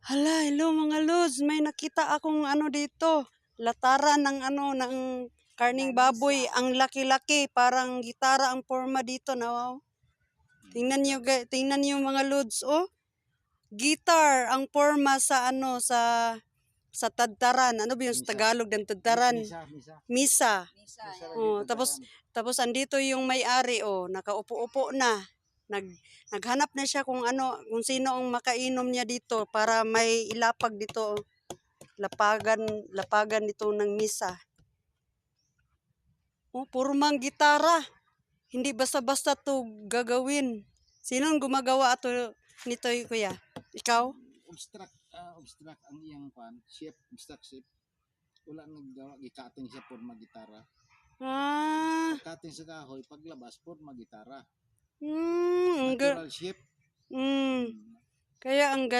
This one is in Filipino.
Hala, hello mga lods. May nakita akong ano dito. Lataran ng ano, ng karning baboy. Ang laki-laki. Parang gitara ang forma dito na wow. Tingnan niyo. Tingnan niyo mga lods, oh. Guitar ang forma sa ano, sa sa tadtaran. Ano ba yung sa Tagalog ng tadtaran? Misa, misa. Misa. Misa Oh, tapos tapos andito yung may-ari oh, nakaupo-upo na. Nag naghanap na siya kung ano, kung sino ang makainom niya dito para may ilapag dito. Lapagan, lapagan dito ng misa. Oh, puro mang gitara. Hindi basta-basta to gagawin. Sino ang gumagawa ato nito, kuya? Ikaw? Obstruct, ah, obstruct ang iyang pan, shape, obstruct shape. Wala naggawa, gikating siya por magitara. Ah, Pagkating sa kahoy, paglabas por magitara. Mm, ang ga- Natural shape. mm, kaya ang galing.